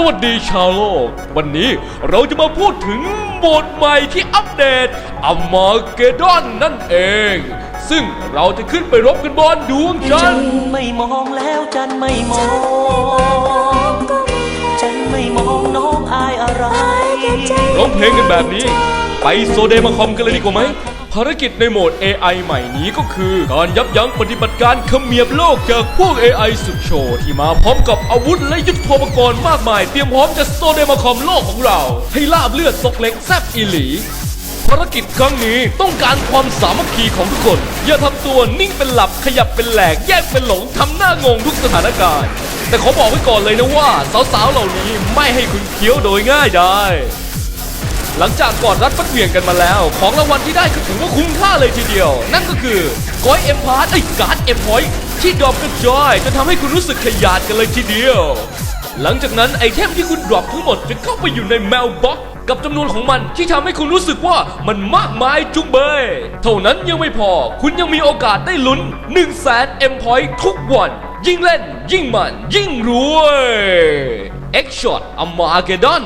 สวัสดีชาวโลก วันนี้เราจะมาพูดถึงโหมดใหม่ที่อัปเดตอมาเกดอนนั่นเอง ซึ่งเราจะขึ้นไปรบกันบนดวงจัจันนทร์ไม่มองแล้วจันไม่มองจันไม่มองน้องอายอะไรร้องเพลงกันแบบนี้ ไปโซเดมาคอมกันเลยดีกว่าไหม ภารกิจในโหมด AI ใหม่นี้ก็คือ การยับยั้งปฏิบัติการเขมียบโลกจากพวก AI สุดโชว์ที่มาพร้อมกับอาวุธและยุทโธปกรณ์มากมาย เตรียมพร้อมจะโซเดมาคอมโลกของเรา ให้ลาบเลือดซกเล็กแซบอีหลีภารกิจครั้งนี้ต้องการความสามัคคีของทุกคน อย่าทำตัวนิ่งเป็นหลับขยับเป็นแหลกแยกเป็นหลงทำหน้างงทุกสถานการณ์ แต่ขอบอกไว้ก่อนเลยนะว่า สาวๆเหล่านี้ไม่ให้คุณเคี้ยวโดยง่ายได้ หลังจากกอดรัดฟัดเหวี่ยงกันมาแล้ว ของรางวัลที่ได้ก็ถือว่าคุ้มค่าเลยทีเดียว นั่นก็คือก้อยเอ็มพาร์ตไอ้การ์ดเอ็มพอยที่ดรอปกระจอยจะทำให้คุณรู้สึกขยาดกันเลยทีเดียว หลังจากนั้นไอเทมที่คุณดรอปทั้งหมดจะเข้าไปอยู่ในแมวบ็อกกับจำนวนของมันที่ทำให้คุณรู้สึกว่ามันมากมายจุงเบย เท่านั้นยังไม่พอ คุณยังมีโอกาสได้ลุ้น1 0 0 0 0แสนเอ็มพอยทุกวัน ยิ่งเล่น ยิ่งมัน ยิ่งรวย X Shot อมาเกดอน